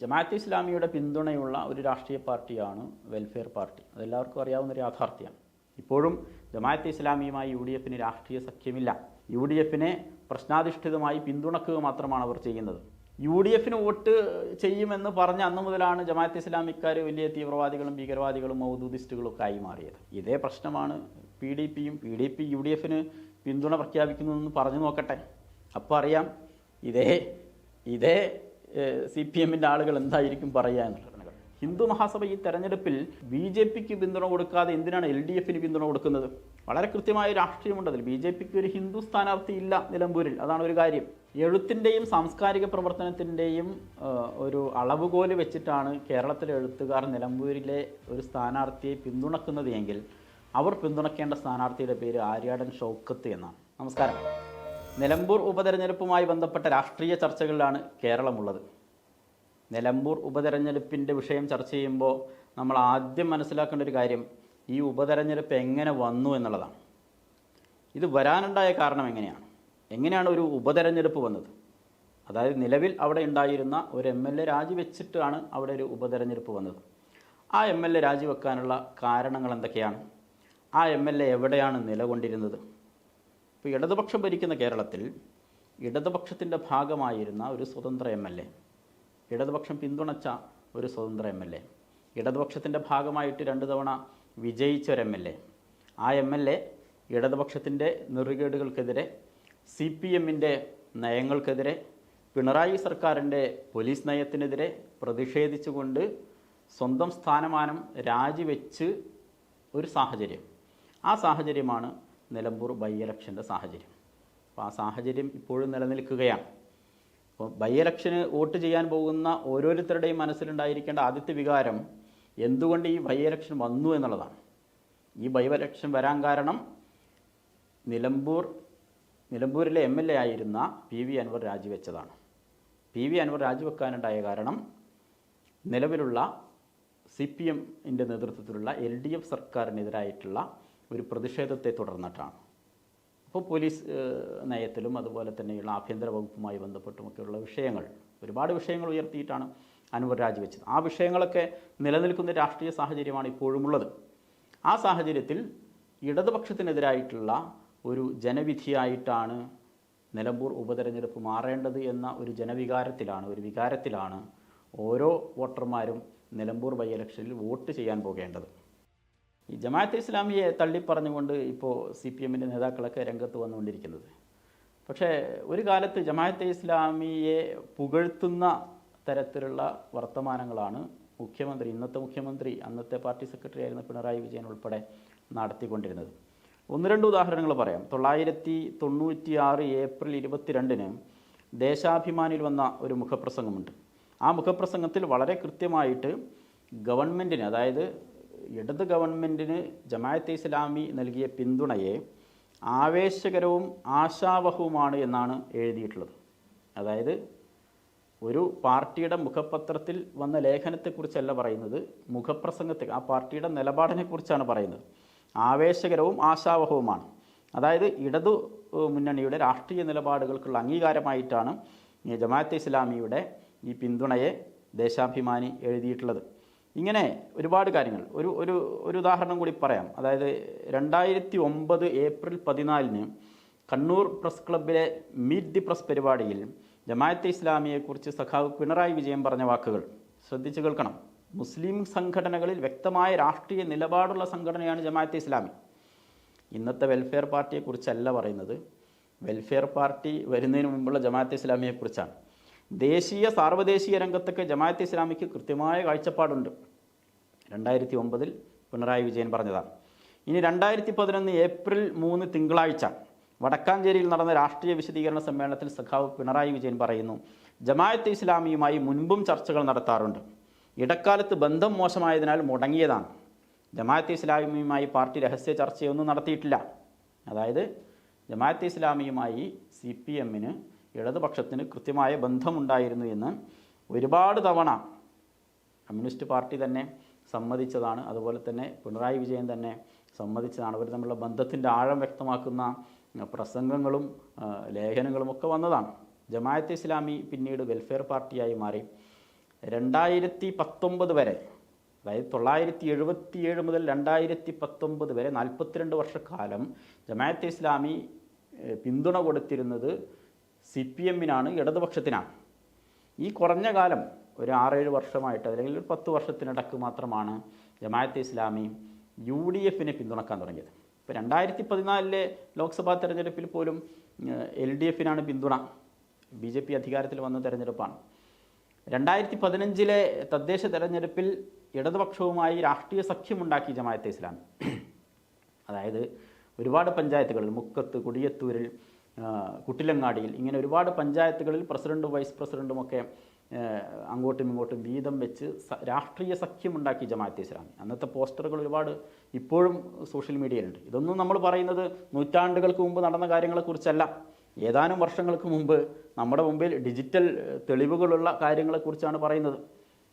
ജമാഅത്ത് ഇസ്ലാമിയുടെ പിന്തുണയുള്ള ഒരു രാഷ്ട്രീയ പാർട്ടിയാണ് വെൽഫെയർ പാർട്ടി അതെല്ലാവർക്കും അറിയാവുന്ന ഒരു യാഥാർത്ഥ്യമാണ് ഇപ്പോഴും ജമാഅത്ത് ഇസ്ലാമിയുമായി യു ഡി എഫിന് രാഷ്ട്രീയ സഖ്യമില്ല. യു ഡി എഫിനെ പ്രശ്നാധിഷ്ഠിതമായി പിന്തുണക്കുക മാത്രമാണ് അവർ ചെയ്യുന്നത്. യു ഡി എഫിന് വോട്ട് ചെയ്യുമെന്ന് പറഞ്ഞ അന്ന് മുതലാണ് ജമാഅത്ത് ഇസ്ലാമിക്കാർ വലിയ തീവ്രവാദികളും ഭീകരവാദികളും മൗദൂദിസ്റ്റുകളും ഒക്കെ ആയി മാറിയത്. ഇതേ പ്രശ്നമാണ് പി ഡി പിയും P D P U D എഫിന് പിന്തുണ പ്രഖ്യാപിക്കുന്നതെന്ന് പറഞ്ഞു നോക്കട്ടെ. അപ്പോൾ അറിയാം ഇതേ ഇതേ സി പി എമ്മിന്റെ ആളുകൾ എന്തായിരിക്കും പറയുക ഹിന്ദു മഹാസഭ ഈ തെരഞ്ഞെടുപ്പിൽ ബി ജെ പിക്ക് പിന്തുണ കൊടുക്കാതെ എന്തിനാണ് എൽ ഡി എഫിന് പിന്തുണ കൊടുക്കുന്നത്? വളരെ കൃത്യമായ രാഷ്ട്രീയമുണ്ട് അതിൽ. ബി ജെ പിക്ക് ഒരു ഹിന്ദു സ്ഥാനാർത്ഥി ഇല്ല നിലമ്പൂരിൽ. അതാണ് ഒരു കാര്യം. എഴുത്തിന്റെയും സാംസ്കാരിക പ്രവർത്തനത്തിന്റെയും ഒരു അളവുകോൽ വെച്ചിട്ടാണ് കേരളത്തിലെ എഴുത്തുകാർ നിലമ്പൂരിലെ ഒരു സ്ഥാനാർത്ഥിയെ പിന്തുണക്കുന്നത് എങ്കിൽ അവർ പിന്തുണക്കേണ്ട സ്ഥാനാർത്ഥിയുടെ പേര് ആര്യാടൻ ഷൗക്കത്ത് എന്നാണ്. നമസ്കാരം. നിലമ്പൂർ ഉപതെരഞ്ഞെടുപ്പുമായി ബന്ധപ്പെട്ട രാഷ്ട്രീയ ചർച്ചകളിലാണ് കേരളമുള്ളത്. നിലമ്പൂർ ഉപതെരഞ്ഞെടുപ്പിന്റെ വിഷയം ചർച്ച ചെയ്യുമ്പോൾ നമ്മൾ ആദ്യം മനസ്സിലാക്കേണ്ട ഒരു കാര്യം ഈ ഉപതെരഞ്ഞെടുപ്പ് എങ്ങനെ വന്നു എന്നുള്ളതാണ്. ഇത് വരാനുണ്ടായ കാരണം എങ്ങനെയാണ്? എങ്ങനെയാണ് ഒരു ഉപതെരഞ്ഞെടുപ്പ് വന്നത്? അതായത് നിലവിൽ അവിടെ ഉണ്ടായിരുന്ന ഒരു എം എൽ എ രാജിവെച്ചിട്ടാണ് അവിടെ ഒരു ഉപതെരഞ്ഞെടുപ്പ് വന്നത്. ആ എം എൽ എ രാജിവെക്കാനുള്ള കാരണങ്ങൾ എന്തൊക്കെയാണ്? ആ എം എൽ എ എവിടെയാണ് നിലകൊണ്ടിരുന്നത്? ഇപ്പോൾ ഇടതുപക്ഷം ഭരിക്കുന്ന കേരളത്തിൽ ഇടതുപക്ഷത്തിന്റെ ഭാഗമായിരുന്ന ഒരു സ്വതന്ത്ര എം എൽ എ ഇടതുപക്ഷം പിന്തുണച്ച ഒരു സ്വതന്ത്ര എം എൽ എ ഇടതുപക്ഷത്തിന്റെ ഭാഗമായിട്ട് രണ്ട് തവണ വിജയിച്ച ഒരു എം എൽ എ ആ എം എൽ എ ഇടതുപക്ഷത്തിന്റെ നെറുകേടുകൾക്കെതിരെ സി പി എമ്മിന്റെ നയങ്ങൾക്കെതിരെ പിണറായി സർക്കാരിന്റെ പോലീസ് നയത്തിനെതിരെ പ്രതിഷേധിച്ചുകൊണ്ട് സ്വന്തം സ്ഥാനമാനം രാജിവെച്ച് ഒരു സാഹചര്യം. ആ സാഹചര്യമാണ് നിലമ്പൂർ ബൈ ഇലക്ഷന്റെ സാഹചര്യം. അപ്പോൾ ആ സാഹചര്യം ഇപ്പോഴും നിലനിൽക്കുകയാണ്. അപ്പോൾ ബൈ ഇലക്ഷന് വോട്ട് ചെയ്യാൻ പോകുന്ന ഓരോരുത്തരുടെയും മനസ്സിലുണ്ടായിരിക്കേണ്ട ആദ്യത്തെ വികാരം എന്തുകൊണ്ട് ഈ ബൈ ഇലക്ഷൻ വന്നു എന്നുള്ളതാണ്. ഈ ബൈ ഇലക്ഷൻ വരാൻ കാരണം നിലമ്പൂർ നിലമ്പൂരിലെ എം എൽ എ ആയിരുന്ന പി വി അൻവർ രാജിവെച്ചതാണ്. പി വി അൻവർ രാജിവെക്കാനുണ്ടായ കാരണം നിലവിലുള്ള സി പി എമ്മിന്റെ നേതൃത്വത്തിലുള്ള എൽ ഡി എഫ് സർക്കാരിനെതിരായിട്ടുള്ള ഒരു പ്രതിഷേധത്തെ തുടർന്നിട്ടാണ്. അപ്പോൾ പോലീസ് നയത്തിലും അതുപോലെ തന്നെയുള്ള ആഭ്യന്തര വകുപ്പുമായി ബന്ധപ്പെട്ടുമൊക്കെയുള്ള വിഷയങ്ങൾ ഒരുപാട് വിഷയങ്ങൾ ഉയർത്തിയിട്ടാണ് അനുവർ രാജിവെച്ചത്. ആ വിഷയങ്ങളൊക്കെ നിലനിൽക്കുന്ന രാഷ്ട്രീയ സാഹചര്യമാണ് ഇപ്പോഴുമുള്ളത്. ആ സാഹചര്യത്തിൽ ഇടതുപക്ഷത്തിനെതിരായിട്ടുള്ള ഒരു ജനവിധിയായിട്ടാണ് നിലമ്പൂർ ഉപതെരഞ്ഞെടുപ്പ് മാറേണ്ടത് എന്ന ഒരു ജനവികാരത്തിലാണ് ഒരു വികാരത്തിലാണ് ഓരോ വോട്ടർമാരും നിലമ്പൂർ ബൈ ഇലക്ഷനിൽ വോട്ട് ചെയ്യാൻ പോകേണ്ടത്. ഈ ജമാഅത്ത് ഇസ്ലാമിയെ തള്ളിപ്പറഞ്ഞുകൊണ്ട് ഇപ്പോൾ സി പി എമ്മിന്റെ നേതാക്കളൊക്കെ രംഗത്ത് വന്നുകൊണ്ടിരിക്കുന്നത്. പക്ഷേ ഒരു കാലത്ത് ജമാഅത്തെ ഇസ്ലാമിയെ പുകഴ്ത്തുന്ന തരത്തിലുള്ള വർത്തമാനങ്ങളാണ് മുഖ്യമന്ത്രി ഇന്നത്തെ മുഖ്യമന്ത്രി അന്നത്തെ പാർട്ടി സെക്രട്ടറി ആയിരുന്ന പിണറായി വിജയൻ ഉൾപ്പെടെ നടത്തിക്കൊണ്ടിരുന്നത്. ഒന്ന് രണ്ട് ഉദാഹരണങ്ങൾ പറയാം. തൊള്ളായിരത്തി തൊണ്ണൂറ്റി ആറ് ഏപ്രിൽ ഇരുപത്തിരണ്ടിന് ദേശാഭിമാനിയിൽ വന്ന ഒരു മുഖപ്രസംഗമുണ്ട്. ആ മുഖപ്രസംഗത്തിൽ വളരെ കൃത്യമായിട്ട് ഗവൺമെന്റിന് അതായത് ഇടത് ഗവൺമെന്റിന് ജമാഅത്തെ ഇസ്ലാമി നൽകിയ പിന്തുണയെ ആവേശകരവും ആശാവഹവുമാണ് എന്നാണ് എഴുതിയിട്ടുള്ളത്. അതായത് ഒരു പാർട്ടിയുടെ മുഖപത്രത്തിൽ വന്ന ലേഖനത്തെക്കുറിച്ചല്ല പറയുന്നത് മുഖപ്രസംഗത്തെ ആ പാർട്ടിയുടെ നിലപാടിനെക്കുറിച്ചാണ് പറയുന്നത്. ആവേശകരവും ആശാവഹവുമാണ്. അതായത് ഇടതു മുന്നണിയുടെ രാഷ്ട്രീയ നിലപാടുകൾക്കുള്ള അംഗീകാരമായിട്ടാണ് ജമാഅത്തെ ഇസ്ലാമിയുടെ ഈ പിന്തുണയെ ദേശാഭിമാനി എഴുതിയിട്ടുള്ളത്. ഇങ്ങനെ ഒരുപാട് കാര്യങ്ങൾ. ഒരു ഒരു ഒരു ഉദാഹരണം കൂടി പറയാം. അതായത് രണ്ടായിരത്തി ഒമ്പത് ഏപ്രിൽ പതിനാലിന് കണ്ണൂർ പ്രസ് ക്ലബിലെ മീറ്റ് ദി പ്രസ് പരിപാടിയിൽ ജമാഅത്തെ ഇസ്ലാമിയെക്കുറിച്ച് സഖാവ് പിണറായി വിജയൻ പറഞ്ഞ വാക്കുകൾ. ശ്രദ്ധിച്ചു കേൾക്കണം. മുസ്ലിം സംഘടനകളിൽ വ്യക്തമായ രാഷ്ട്രീയ നിലപാടുള്ള സംഘടനയാണ് ജമാഅത്തെ ഇസ്ലാമി. ഇന്നത്തെ വെൽഫെയർ പാർട്ടിയെക്കുറിച്ചല്ല പറയുന്നത്. വെൽഫെയർ പാർട്ടി വരുന്നതിന് മുമ്പുള്ള ജമാഅത്തെ ഇസ്ലാമിയെക്കുറിച്ചാണ്. ദേശീയ സാർവദേശീയ രംഗത്തൊക്കെ ജമാഅത്തെ ഇസ്ലാമിക്ക് കൃത്യമായ കാഴ്ചപ്പാടുണ്ട്. രണ്ടായിരത്തി ഒമ്പതിൽ പിണറായി വിജയൻ പറഞ്ഞതാണ്. ഇനി രണ്ടായിരത്തി പതിനൊന്ന് ഏപ്രിൽ മൂന്ന് തിങ്കളാഴ്ച വടക്കാഞ്ചേരിയിൽ നടന്ന രാഷ്ട്രീയ വിശദീകരണ സമ്മേളനത്തിൽ സഖാവ് പിണറായി വിജയൻ പറയുന്നു ജമായത്ത് ഇസ്ലാമിയുമായി മുൻപും ചർച്ചകൾ നടത്താറുണ്ട്. ഇടക്കാലത്ത് ബന്ധം മോശമായതിനാൽ മുടങ്ങിയതാണ്. ജമാഅത്തെ ഇസ്ലാമിയുമായി പാർട്ടി രഹസ്യ ചർച്ചയൊന്നും നടത്തിയിട്ടില്ല. അതായത് ജമാഅത്തെ ഇസ്ലാമിയുമായി സി പി എമ്മിന് ഇടതുപക്ഷത്തിന് കൃത്യമായ ബന്ധമുണ്ടായിരുന്നു എന്ന് ഒരുപാട് തവണ കമ്മ്യൂണിസ്റ്റ് പാർട്ടി തന്നെ സമ്മതിച്ചതാണ്. അതുപോലെ തന്നെ പിണറായി വിജയൻ തന്നെ സമ്മതിച്ചതാണ്. അവർ തമ്മിലുള്ള ബന്ധത്തിന്റെ ആഴം വ്യക്തമാക്കുന്ന പ്രസംഗങ്ങളും ലേഖനങ്ങളും ഒക്കെ വന്നതാണ്. ജമായത്ത് ഇസ്ലാമി പിന്നീട് വെൽഫെയർ പാർട്ടിയായി മാറി. രണ്ടായിരത്തി പത്തൊമ്പത് വരെ അതായത് തൊള്ളായിരത്തി എഴുപത്തി ഏഴ് മുതൽ രണ്ടായിരത്തി പത്തൊമ്പത് വരെ നാൽപ്പത്തിരണ്ട് വർഷക്കാലം ജമായത്ത് ഇസ്ലാമി പിന്തുണ കൊടുത്തിരുന്നത് സി പി എമ്മിനാണ് ഇടതുപക്ഷത്തിനാണ്. ഈ കുറഞ്ഞ കാലം ഒരു ആറേഴ് വർഷമായിട്ട് അല്ലെങ്കിൽ ഒരു പത്ത് വർഷത്തിനിടക്ക് മാത്രമാണ് ജമാഅത്തെ ഇസ്ലാമി യു ഡി എഫിനെ പിന്തുണക്കാൻ തുടങ്ങിയത്. ഇപ്പോൾ രണ്ടായിരത്തി പതിനാലിലെ ലോക്സഭാ തെരഞ്ഞെടുപ്പിൽ പോലും എൽ ഡി എഫിനാണ് പിന്തുണ. ബി ജെ പി അധികാരത്തിൽ വന്ന തെരഞ്ഞെടുപ്പാണ്. രണ്ടായിരത്തി പതിനഞ്ചിലെ തദ്ദേശ തെരഞ്ഞെടുപ്പിൽ ഇടതുപക്ഷവുമായി രാഷ്ട്രീയ സഖ്യമുണ്ടാക്കി ജമാഅത്തെ ഇസ്ലാമി. അതായത് ഒരുപാട് പഞ്ചായത്തുകളിൽ മുക്കത്ത് കൊടിയത്തൂരിൽ കുട്ടിലങ്ങാടിയിൽ ഇങ്ങനെ ഒരുപാട് പഞ്ചായത്തുകളിൽ പ്രസിഡന്റും വൈസ് പ്രസിഡന്റും ഒക്കെ ആ, അങ്ങോട്ടും ഇങ്ങോട്ടും വീതം വെച്ച് രാഷ്ട്രീയ സഖ്യമുണ്ടാക്കി ജമാഅത്തെ ഇസ്ലാമി. അന്നത്തെ പോസ്റ്ററുകൾ ഒരുപാട് ഇപ്പോഴും സോഷ്യൽ മീഡിയയിലുണ്ട്. ഇതൊന്നും നമ്മൾ പറയുന്നത് നൂറ്റാണ്ടുകൾക്ക് മുമ്പ് നടന്ന കാര്യങ്ങളെക്കുറിച്ചല്ല. ഏതാനും വർഷങ്ങൾക്ക് മുമ്പ് നമ്മുടെ മുമ്പിൽ ഡിജിറ്റൽ തെളിവുകളുള്ള കാര്യങ്ങളെക്കുറിച്ചാണ് പറയുന്നത്.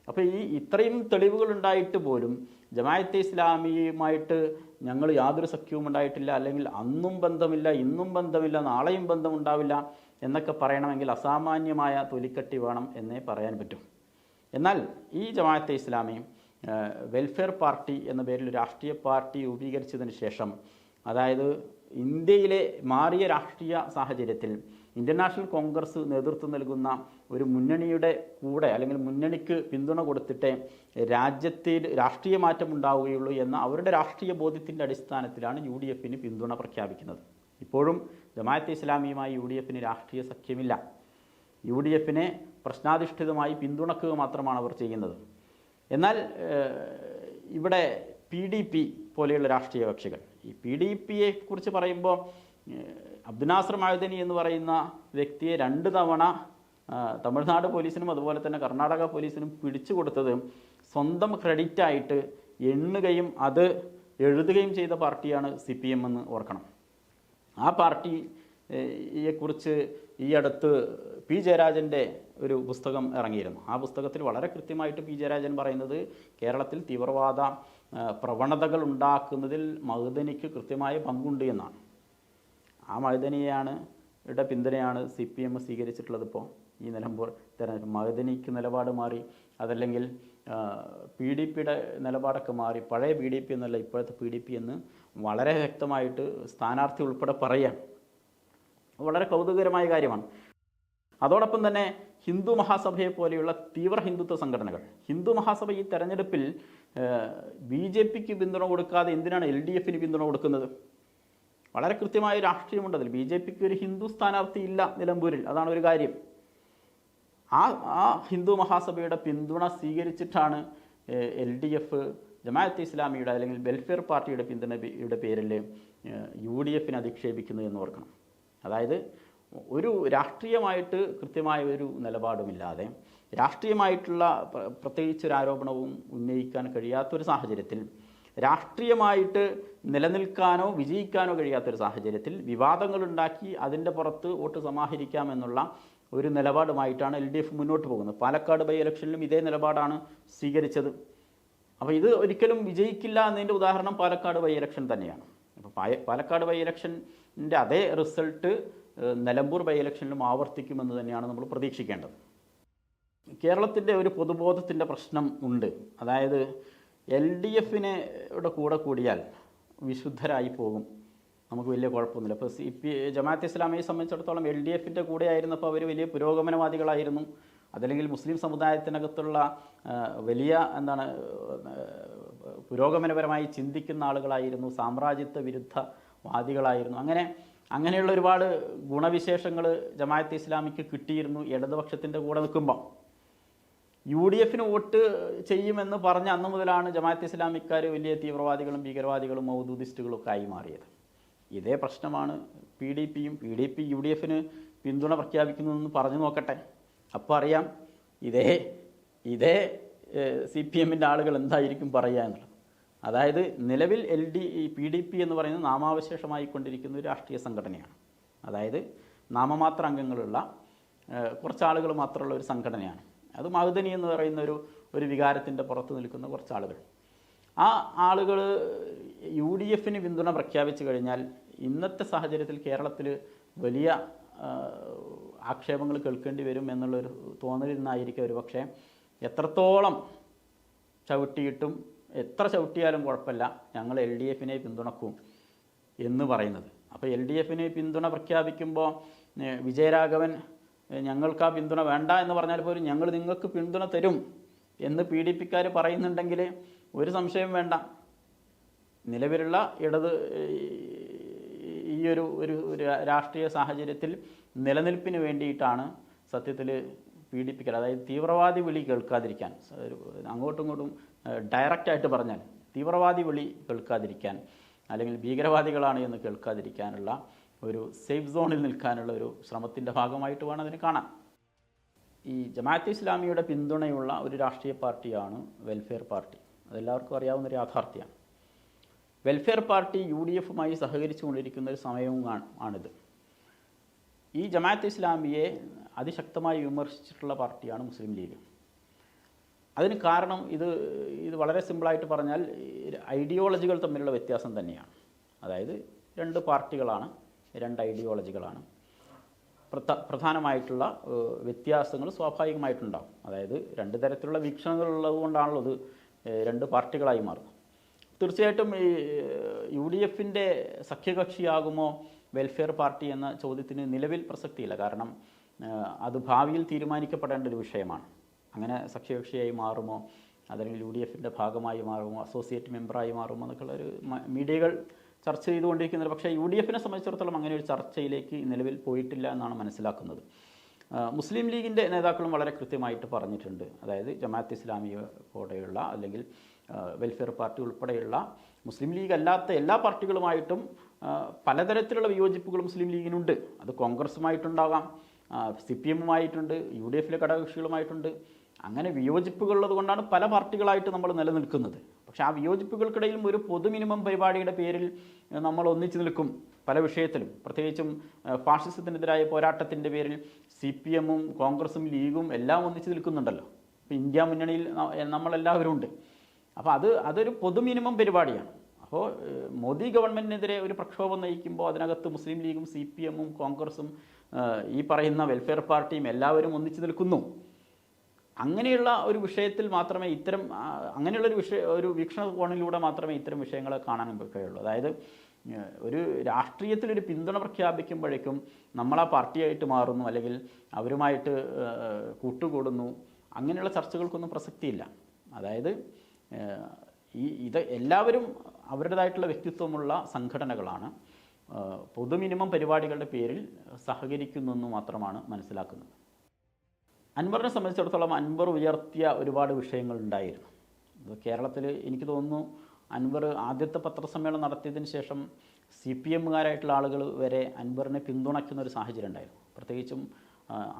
അപ്പോൾ ഈ ഇത്രയും തെളിവുകൾ ഉണ്ടായിട്ട് പോലും ജമാഅത്തെ ഇസ്ലാമിയുമായിട്ട് ഞങ്ങൾ യാതൊരു സഖ്യവും ഉണ്ടായിട്ടില്ല. അല്ലെങ്കിൽ അന്നും ബന്ധമില്ല ഇന്നും ബന്ധമില്ല നാളെയും ബന്ധമുണ്ടാവില്ല. എന്നൊക്കെ പറയണമെങ്കിൽ അസാമാന്യമായ തൊലിക്കട്ടി വേണം എന്നേ പറയാൻ പറ്റും. എന്നാൽ ഈ ജമാഅത്തെ ഇസ്ലാമി വെൽഫെയർ പാർട്ടി എന്ന പേരിൽ രാഷ്ട്രീയ പാർട്ടി രൂപീകരിച്ചതിന് ശേഷം അതായത് ഇന്ത്യയിലെ മാറിയ രാഷ്ട്രീയ സാഹചര്യത്തിൽ ഇന്ത്യൻ നാഷണൽ കോൺഗ്രസ് നേതൃത്വം നൽകുന്ന ഒരു മുന്നണിയുടെ കൂടെ അല്ലെങ്കിൽ മുന്നണിക്ക് പിന്തുണ കൊടുത്തിട്ടേ രാജ്യത്തിൽ രാഷ്ട്രീയ മാറ്റം ഉണ്ടാവുകയുള്ളൂ എന്ന അവരുടെ രാഷ്ട്രീയ ബോധ്യത്തിന്റെ അടിസ്ഥാനത്തിലാണ് യു പിന്തുണ പ്രഖ്യാപിക്കുന്നത്. ഇപ്പോഴും ജമാഅത്തെ ഇസ്ലാമിയുമായി യു ഡി എഫിന് രാഷ്ട്രീയ സഖ്യമില്ല. യു ഡി എഫിനെ പ്രശ്നാധിഷ്ഠിതമായി പിന്തുണക്കുക മാത്രമാണ് അവർ ചെയ്യുന്നത്. എന്നാൽ ഇവിടെ പി ഡി പി പോലെയുള്ള രാഷ്ട്രീയ കക്ഷികൾ ഈ പി ഡി പിയെ കുറിച്ച് പറയുമ്പോൾ അബ്ദുനാസർ മഴുദനി എന്ന് പറയുന്ന വ്യക്തിയെ രണ്ട് തവണ തമിഴ്നാട് പോലീസിനും അതുപോലെ തന്നെ കർണാടക പോലീസിനും പിടിച്ചു കൊടുത്തത് സ്വന്തം ക്രെഡിറ്റായിട്ട് എണ്ണുകയും അത് എഴുതുകയും ചെയ്ത പാർട്ടിയാണ് സി പി എം എന്ന് ഓർക്കണം. ആ പാർട്ടിയെക്കുറിച്ച് ഈ അടുത്ത് പി ജയരാജന്റെ ഒരു പുസ്തകം ഇറങ്ങിയിരുന്നു. ആ പുസ്തകത്തിൽ വളരെ കൃത്യമായിട്ട് പി ജയരാജൻ പറയുന്നത് കേരളത്തിൽ തീവ്രവാദ പ്രവണതകൾ ഉണ്ടാക്കുന്നതിൽ മഹുദനിക്ക് കൃത്യമായ പങ്കുണ്ട് എന്നാണ്. ആ മഹുദനിയാണ് യുടെ പിന്തുണയാണ് സി പി എം സ്വീകരിച്ചിട്ടുള്ളത് ഇപ്പോൾ ഈ നിലമ്പൂർ തെരഞ്ഞെടുപ്പ്. മഹുദനിക്ക് നിലപാട് മാറി അതല്ലെങ്കിൽ പി ഡി പിയുടെ നിലപാടൊക്കെ മാറി. പഴയ പി ഡി പി എന്നല്ല ഇപ്പോഴത്തെ പി ഡി പി എന്ന് വളരെ വ്യക്തമായിട്ട് സ്ഥാനാർത്ഥി ഉൾപ്പെടെ പറയാം. വളരെ കൗതുകകരമായ കാര്യമാണ്. അതോടൊപ്പം തന്നെ ഹിന്ദു മഹാസഭയെ പോലെയുള്ള തീവ്ര ഹിന്ദുത്വ സംഘടനകൾ. ഹിന്ദു മഹാസഭ ഈ തെരഞ്ഞെടുപ്പിൽ ബി ജെ പിക്ക് പിന്തുണ കൊടുക്കാതെ എന്തിനാണ് എൽ ഡി എഫിന് പിന്തുണ കൊടുക്കുന്നത്? വളരെ കൃത്യമായ രാഷ്ട്രീയമുണ്ട് അതിൽ. ബി ജെ പിക്ക് ഒരു ഹിന്ദു സ്ഥാനാർത്ഥി ഇല്ല നിലമ്പൂരിൽ. അതാണ് ഒരു കാര്യം. ആ ആ ഹിന്ദു മഹാസഭയുടെ പിന്തുണ സ്വീകരിച്ചിട്ടാണ് എൽ ഡി എഫ് ജമാഅത്തെ ഇസ്ലാമിയുടെ അല്ലെങ്കിൽ വെൽഫെയർ പാർട്ടിയുടെ പിന്തുണയുടെ പേരിൽ യു ഡി എഫിനെ അധിക്ഷേപിക്കുന്നു എന്ന് ഓർക്കണം. അതായത് ഒരു രാഷ്ട്രീയമായിട്ട് കൃത്യമായ ഒരു നിലപാടുമില്ലാതെ രാഷ്ട്രീയമായിട്ടുള്ള പ്ര- പ്രത്യേകിച്ച് ഒരു ആരോപണവും ഉന്നയിക്കാൻ കഴിയാത്തൊരു സാഹചര്യത്തിൽ രാഷ്ട്രീയമായിട്ട് നിലനിൽക്കാനോ വിജയിക്കാനോ കഴിയാത്തൊരു സാഹചര്യത്തിൽ വിവാദങ്ങളുണ്ടാക്കി അതിന്റെ പുറത്ത് വോട്ട് സമാഹരിക്കാമെന്നുള്ള ഒരു നിലപാടുമായിട്ടാണ് എൽ ഡി എഫ് മുന്നോട്ട് പോകുന്നത്. പാലക്കാട് ബൈ ഇലക്ഷനിലും ഇതേ നിലപാടാണ് സ്വീകരിച്ചത്. അപ്പോൾ ഇത് ഒരിക്കലും വിജയിക്കില്ല എന്നതിന്റെ ഉദാഹരണം പാലക്കാട് ബൈ ഇലക്ഷൻ തന്നെയാണ്. അപ്പോൾ പാലക്കാട് ബൈ ഇലക്ഷന്റെ അതേ റിസൾട്ട് നിലമ്പൂർ ബൈ ഇലക്ഷനിലും ആവർത്തിക്കുമെന്ന് തന്നെയാണ് നമ്മൾ പ്രതീക്ഷിക്കേണ്ടത്. കേരളത്തിന്റെ ഒരു പൊതുബോധത്തിന്റെ പ്രശ്നം ഉണ്ട്. അതായത് എൽ ഡി എഫിനെ കൂടെ കൂടിയാൽ വിശുദ്ധരായി പോകും. നമുക്ക് വലിയ കുഴപ്പമൊന്നുമില്ല. ഇപ്പോൾ സി പി ജമാഅത്ത് ഇസ്ലാമിയെ സംബന്ധിച്ചിടത്തോളം എൽ ഡി എഫിന്റെ കൂടെ ആയിരുന്നപ്പോൾ അവർ വലിയ പുരോഗമനവാദികളായിരുന്നു. അതല്ലെങ്കിൽ മുസ്ലിം സമുദായത്തിനകത്തുള്ള വലിയ എന്താണ് പുരോഗമനപരമായി ചിന്തിക്കുന്ന ആളുകളായിരുന്നു സാമ്രാജ്യത്വ വിരുദ്ധ വാദികളായിരുന്നു അങ്ങനെ അങ്ങനെയുള്ള ഒരുപാട് ഗുണവിശേഷങ്ങൾ ജമാഅത്ത് ഇസ്ലാമിക്ക് കിട്ടിയിരുന്നു ഇടതുപക്ഷത്തിന്റെ കൂടെ നിൽക്കുമ്പം. യു ഡി എഫിന് വോട്ട് ചെയ്യുമെന്ന് പറഞ്ഞ അന്ന് മുതലാണ് ജമാഅത്ത് ഇസ്ലാമിക്കാർ വലിയ തീവ്രവാദികളും ഭീകരവാദികളും മൗദൂദിസ്റ്റുകളും ഒക്കെ ആയി മാറിയത്. ഇതേ പ്രശ്നമാണ് പി ഡി പിയും P D P U D എഫിന് പിന്തുണ പ്രഖ്യാപിക്കുന്നതെന്ന് പറഞ്ഞു നോക്കട്ടെ. അപ്പോൾ അറിയാം ഇതേ ഇതേ സി പി എമ്മിന്റെ ആളുകൾ എന്തായിരിക്കും പറയുക എന്നുള്ളത്. അതായത് നിലവിൽ L D P D P എന്ന് പറയുന്നത് നാമാവശേഷമായി കൊണ്ടിരിക്കുന്ന ഒരു രാഷ്ട്രീയ സംഘടനയാണ്. അതായത് നാമമാത്ര അംഗങ്ങളുള്ള കുറച്ചാളുകൾ മാത്രമുള്ള ഒരു സംഘടനയാണ്. അത് മഹുദനി എന്ന് പറയുന്ന ഒരു ഒരു വികാരത്തിന്റെ പുറത്ത് നിൽക്കുന്ന കുറച്ച് ആളുകൾ ആ ആളുകൾ യു ഡി എഫിന് പിന്തുണ പ്രഖ്യാപിച്ചു കഴിഞ്ഞാൽ ഇന്നത്തെ സാഹചര്യത്തിൽ കേരളത്തിൽ വലിയ ആക്ഷേപങ്ങൾ കേൾക്കേണ്ടി വരും എന്നുള്ളൊരു തോന്നലിൽ നിന്നായിരിക്കും ഒരു പക്ഷേ എത്രത്തോളം ചവിട്ടിയിട്ടും എത്ര ചവിട്ടിയാലും കുഴപ്പമില്ല. ഞങ്ങൾ എൽ ഡി എഫിനെ പിന്തുണക്കും എന്ന് പറയുന്നത്. അപ്പോൾ എൽ ഡി എഫിന് പിന്തുണ പ്രഖ്യാപിക്കുമ്പോൾ വിജയരാഘവൻ ഞങ്ങൾക്ക് ആ പിന്തുണ വേണ്ട എന്ന് പറഞ്ഞാൽ പോലും ഞങ്ങൾ നിങ്ങൾക്ക് പിന്തുണ തരും എന്ന് പി ഡി പിക്കാർ പറയുന്നുണ്ടെങ്കിൽ ഒരു സംശയം വേണ്ട. നിലവിലുള്ള ഇടത് ഒരു ഒരു രാഷ്ട്രീയ സാഹചര്യത്തിൽ നിലനിൽപ്പിന് വേണ്ടിയിട്ടാണ് സത്യത്തിൽ പീഡിപ്പിക്കൽ അതായത് തീവ്രവാദി വിളി കേൾക്കാതിരിക്കാൻ അങ്ങോട്ടും ഇങ്ങോട്ടും ഡയറക്റ്റായിട്ട് പറഞ്ഞാൽ തീവ്രവാദി വിളി കേൾക്കാതിരിക്കാൻ അല്ലെങ്കിൽ ഭീകരവാദികളാണ് എന്ന് കേൾക്കാതിരിക്കാനുള്ള ഒരു സേഫ് സോണിൽ നിൽക്കാനുള്ള ഒരു ശ്രമത്തിന്റെ ഭാഗമായിട്ട് വേണം അതിനെ കാണാൻ. ഈ ജമാഅത്ത് ഇസ്ലാമിയുടെ പിന്തുണയുള്ള ഒരു രാഷ്ട്രീയ പാർട്ടിയാണ് വെൽഫെയർ പാർട്ടി അതെല്ലാവർക്കും അറിയാവുന്ന ഒരു യാഥാർത്ഥ്യമാണ്. വെൽഫെയർ പാർട്ടി യു ഡി എഫുമായി സഹകരിച്ചുകൊണ്ടിരിക്കുന്ന ഒരു സമയവും ആണിത്. ഈ ജമാഅത്ത് ഇസ്ലാമിയെ അതിശക്തമായി വിമർശിച്ചിട്ടുള്ള പാർട്ടിയാണ് മുസ്ലിം ലീഗ്. അതിന് കാരണം ഇത് ഇത് വളരെ സിമ്പിളായിട്ട് പറഞ്ഞാൽ ഐഡിയോളജികൾ തമ്മിലുള്ള വ്യത്യാസം തന്നെയാണ്. അതായത് രണ്ട് പാർട്ടികളാണ് രണ്ട് ഐഡിയോളജികളാണ്. പ്രധ- പ്രധാനമായിട്ടുള്ള വ്യത്യാസങ്ങൾ സ്വാഭാവികമായിട്ടുണ്ടാകും അതായത് രണ്ട് തരത്തിലുള്ള വീക്ഷണങ്ങൾ ഉള്ളത് കൊണ്ടാണല്ലോ ഇത് രണ്ട് പാർട്ടികളായി മാറുന്നത്. തീർച്ചയായിട്ടും ഈ യു ഡി എഫിന്റെ സഖ്യകക്ഷിയാകുമോ വെൽഫെയർ പാർട്ടി എന്ന ചോദ്യത്തിന് നിലവിൽ പ്രസക്തിയില്ല. കാരണം അത് ഭാവിയിൽ തീരുമാനിക്കപ്പെടേണ്ട ഒരു വിഷയമാണ്. അങ്ങനെ സഖ്യകക്ഷിയായി മാറുമോ അതല്ലെങ്കിൽ യു ഡി എഫിന്റെ ഭാഗമായി മാറുമോ അസോസിയേറ്റ് മെമ്പറായി മാറുമോ എന്നൊക്കെയുള്ള ഒരു മീഡിയകൾ ചർച്ച ചെയ്തുകൊണ്ടിരിക്കുന്നത് പക്ഷേ യു ഡി എഫിനെ സംബന്ധിച്ചിടത്തോളം അങ്ങനെ ഒരു ചർച്ചയിലേക്ക് നിലവിൽ പോയിട്ടില്ല എന്നാണ് മനസ്സിലാക്കുന്നത്. മുസ്ലിം ലീഗിന്റെ നേതാക്കളും വളരെ കൃത്യമായിട്ട് പറഞ്ഞിട്ടുണ്ട്. അതായത് ജമാഅത്ത് ഇസ്ലാമിയ പോലെയുള്ള അല്ലെങ്കിൽ വെൽഫെയർ പാർട്ടി ഉൾപ്പെടെയുള്ള മുസ്ലിം ലീഗ് അല്ലാത്ത എല്ലാ പാർട്ടികളുമായിട്ടും പലതരത്തിലുള്ള വിയോജിപ്പുകൾ മുസ്ലിം ലീഗിനുണ്ട്. അത് കോൺഗ്രസുമായിട്ടുണ്ടാകാം സി പി എമ്മുമായിട്ടുണ്ട് യു ഡി എഫിലെ ഘടകകക്ഷികളുമായിട്ടുണ്ട്. അങ്ങനെ വിയോജിപ്പുകളുള്ളത് കൊണ്ടാണ് പല പാർട്ടികളായിട്ട് നമ്മൾ നിലനിൽക്കുന്നത്. പക്ഷേ ആ വിയോജിപ്പുകൾക്കിടയിലും ഒരു പൊതു മിനിമം പരിപാടിയുടെ പേരിൽ നമ്മൾ ഒന്നിച്ചു നിൽക്കും പല വിഷയത്തിലും. പ്രത്യേകിച്ചും ഫാഷിസത്തിനെതിരായ പോരാട്ടത്തിന്റെ പേരിൽ സി പി എമ്മും കോൺഗ്രസും ലീഗും എല്ലാം ഒന്നിച്ചു നിൽക്കുന്നുണ്ടല്ലോ. ഇപ്പോൾ ഇന്ത്യ മുന്നണിയിൽ നമ്മളെല്ലാവരും ഉണ്ട് അപ്പോൾ അത് അതൊരു പൊതു മിനിമം പരിപാടിയാണ്. അപ്പോൾ മോദി ഗവൺമെന്റിനെതിരെ ഒരു പ്രക്ഷോഭം നയിക്കുമ്പോൾ അതിനകത്ത് മുസ്ലിം ലീഗും സി പി എമ്മും കോൺഗ്രസും ഈ പറയുന്ന വെൽഫെയർ പാർട്ടിയും എല്ലാവരും ഒന്നിച്ചു നിൽക്കുന്നു. അങ്ങനെയുള്ള ഒരു വിഷയത്തിൽ മാത്രമേ ഇത്തരം അങ്ങനെയുള്ള ഒരു വിഷയ ഒരു വീക്ഷണകോണിലൂടെ മാത്രമേ ഇത്തരം വിഷയങ്ങളെ കാണാൻ കഴിയുള്ളൂ. അതായത് ഒരു രാഷ്ട്രീയത്തിൽ ഒരു പിന്തുണ പ്രഖ്യാപിക്കുമ്പോഴേക്കും നമ്മൾ ആ പാർട്ടിയായിട്ട് മാറുന്നു അല്ലെങ്കിൽ അവരുമായിട്ട് കൂട്ടുകൂടുന്നു അങ്ങനെയുള്ള ചർച്ചകൾക്കൊന്നും പ്രസക്തിയില്ല. അതായത് ഈ ഇത് എല്ലാവരും അവരുടേതായിട്ടുള്ള വ്യക്തിത്വമുള്ള സംഘടനകളാണ്. പൊതു മിനിമം പരിപാടികളുടെ പേരിൽ സഹകരിക്കുന്നു എന്ന് മാത്രമാണ് മനസ്സിലാക്കുന്നത്. അൻവറിനെ സംബന്ധിച്ചിടത്തോളം അൻവർ ഉയർത്തിയ ഒരുപാട് വിഷയങ്ങൾ ഉണ്ടായിരുന്നു. ഇത് കേരളത്തിൽ എനിക്ക് തോന്നുന്നു അൻവർ ആദ്യത്തെ പത്രസമ്മേളനം നടത്തിയതിന് ശേഷം സി പി എമ്മുകാരായിട്ടുള്ള ആളുകൾ വരെ അൻവറിനെ പിന്തുണയ്ക്കുന്ന ഒരു സാഹചര്യം ഉണ്ടായിരുന്നു. പ്രത്യേകിച്ചും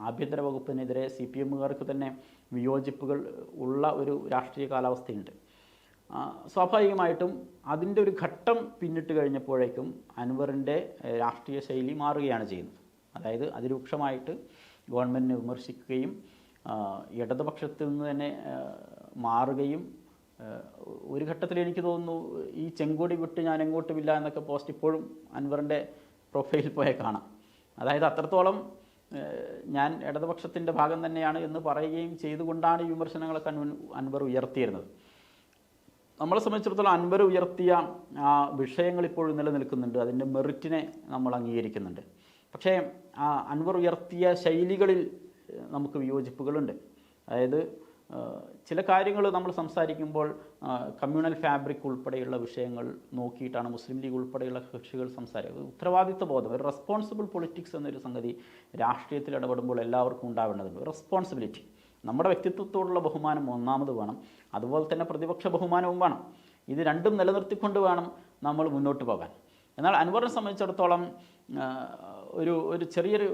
ആഭ്യന്തര വകുപ്പിനെതിരെ സി പി എമ്മുകാർക്ക് തന്നെ വിയോജിപ്പുകൾ ഉള്ള ഒരു രാഷ്ട്രീയ കാലാവസ്ഥയുണ്ട്. സ്വാഭാവികമായിട്ടും അതിന്റെ ഒരു ഘട്ടം പിന്നിട്ട് കഴിഞ്ഞപ്പോഴേക്കും അൻവറിന്റെ രാഷ്ട്രീയ ശൈലി മാറുകയാണ് ചെയ്യുന്നത്. അതായത് അതിരൂക്ഷമായിട്ട് ഗവൺമെന്റിനെ വിമർശിക്കുകയും ഇടതുപക്ഷത്ത് നിന്ന് തന്നെ മാറുകയും ഒരു ഘട്ടത്തിൽ എനിക്ക് തോന്നുന്നു ഈ ചെങ്കോടി വിട്ട് ഞാൻ എങ്ങോട്ടുമില്ല എന്നൊക്കെ പോസ്റ്റ് ഇപ്പോഴും അൻവറിന്റെ പ്രൊഫൈലിൽ പോയാൽ കാണാം. അതായത് അത്രത്തോളം ഞാൻ ഇടതുപക്ഷത്തിന്റെ ഭാഗം തന്നെയാണ് എന്ന് പറയുകയും ചെയ്തുകൊണ്ടാണ് ഈ വിമർശനങ്ങളൊക്കെ അൻവർ ഉയർത്തിയിരുന്നത്. നമ്മളെ സംബന്ധിച്ചിടത്തോളം അൻവർ ഉയർത്തിയ ആ വിഷയങ്ങൾ ഇപ്പോഴും നിലനിൽക്കുന്നുണ്ട്. അതിന്റെ മെറിറ്റിനെ നമ്മൾ അംഗീകരിക്കുന്നുണ്ട്. പക്ഷേ ആ അൻവർ ഉയർത്തിയ ശൈലികളിൽ നമുക്ക് വിയോജിപ്പുകളുണ്ട്. അതായത് ചില കാര്യങ്ങൾ നമ്മൾ സംസാരിക്കുമ്പോൾ കമ്മ്യൂണൽ ഫാബ്രിക് ഉൾപ്പെടെയുള്ള വിഷയങ്ങൾ നോക്കിയിട്ടാണ് മുസ്ലിം ലീഗ് ഉൾപ്പെടെയുള്ള കക്ഷികൾ സംസാരിക്കുന്നത് ഉത്തരവാദിത്വ ബോധം ഒരു റെസ്പോൺസിബിൾ പൊളിറ്റിക്സ് എന്നൊരു സംഗതി രാഷ്ട്രീയത്തിൽ ഇടപെടുമ്പോൾ എല്ലാവർക്കും ഉണ്ടാവേണ്ടതുണ്ട്. റെസ്പോൺസിബിലിറ്റി നമ്മുടെ വ്യക്തിത്വത്തോടുള്ള ബഹുമാനം ഒന്നാമത് വേണം. അതുപോലെ തന്നെ പ്രതിപക്ഷ ബഹുമാനവും വേണം. ഇത് രണ്ടും നിലനിർത്തിക്കൊണ്ട് വേണം നമ്മൾ മുന്നോട്ട് പോകാൻ. എന്നാൽ അൻവറിനെ സംബന്ധിച്ചിടത്തോളം ഒരു ഒരു ചെറിയൊരു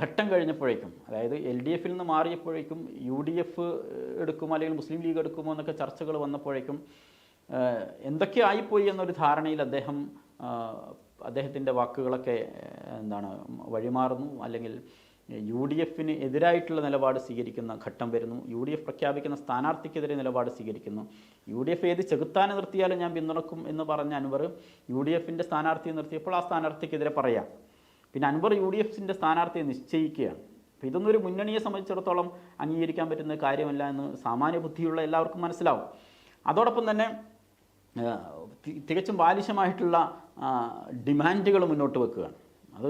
ഘട്ടം കഴിഞ്ഞപ്പോഴേക്കും അതായത് എൽ ഡി എഫിൽ നിന്ന് മാറിയപ്പോഴേക്കും യു ഡി എഫ് എടുക്കുമോ അല്ലെങ്കിൽ മുസ്ലിം ലീഗ് എടുക്കുമോ എന്നൊക്കെ ചർച്ചകൾ വന്നപ്പോഴേക്കും എന്തൊക്കെ ആയിപ്പോയി എന്നൊരു ധാരണയിൽ അദ്ദേഹം അദ്ദേഹത്തിന്റെ വാക്കുകളൊക്കെ എന്താണ് വഴിമാറുന്നു. അല്ലെങ്കിൽ യു ഡി എഫിന് എതിരായിട്ടുള്ള നിലപാട് സ്വീകരിക്കുന്ന ഘട്ടം വരുന്നു. യു ഡി എഫ് പ്രഖ്യാപിക്കുന്ന സ്ഥാനാർത്ഥിക്കെതിരെ നിലപാട് സ്വീകരിക്കുന്നു. യു ഡി എഫ് ഏത് ചെകുത്താനെ നിർത്തിയാലും ഞാൻ പിന്തുണക്കും എന്ന് പറഞ്ഞ അൻവർ യു ഡി എഫിന്റെ സ്ഥാനാർത്ഥിയെ നിർത്തിയപ്പോൾ ആ സ്ഥാനാർത്ഥിക്കെതിരെ പറയാം. പിന്നെ അൻവർ യു ഡി എഫിന്റെ സ്ഥാനാർത്ഥിയെ നിശ്ചയിക്കുകയാണ്. അപ്പോൾ ഇതൊന്നും ഒരു മുന്നണിയെ സംബന്ധിച്ചിടത്തോളം അംഗീകരിക്കാൻ പറ്റുന്ന കാര്യമല്ല എന്ന് സാമാന്യ ബുദ്ധിയുള്ള എല്ലാവർക്കും മനസ്സിലാവും. അതോടൊപ്പം തന്നെ തികച്ചും ബാലിശമായിട്ടുള്ള ഡിമാൻഡുകൾ മുന്നോട്ട് വെക്കുകയാണ്. അത്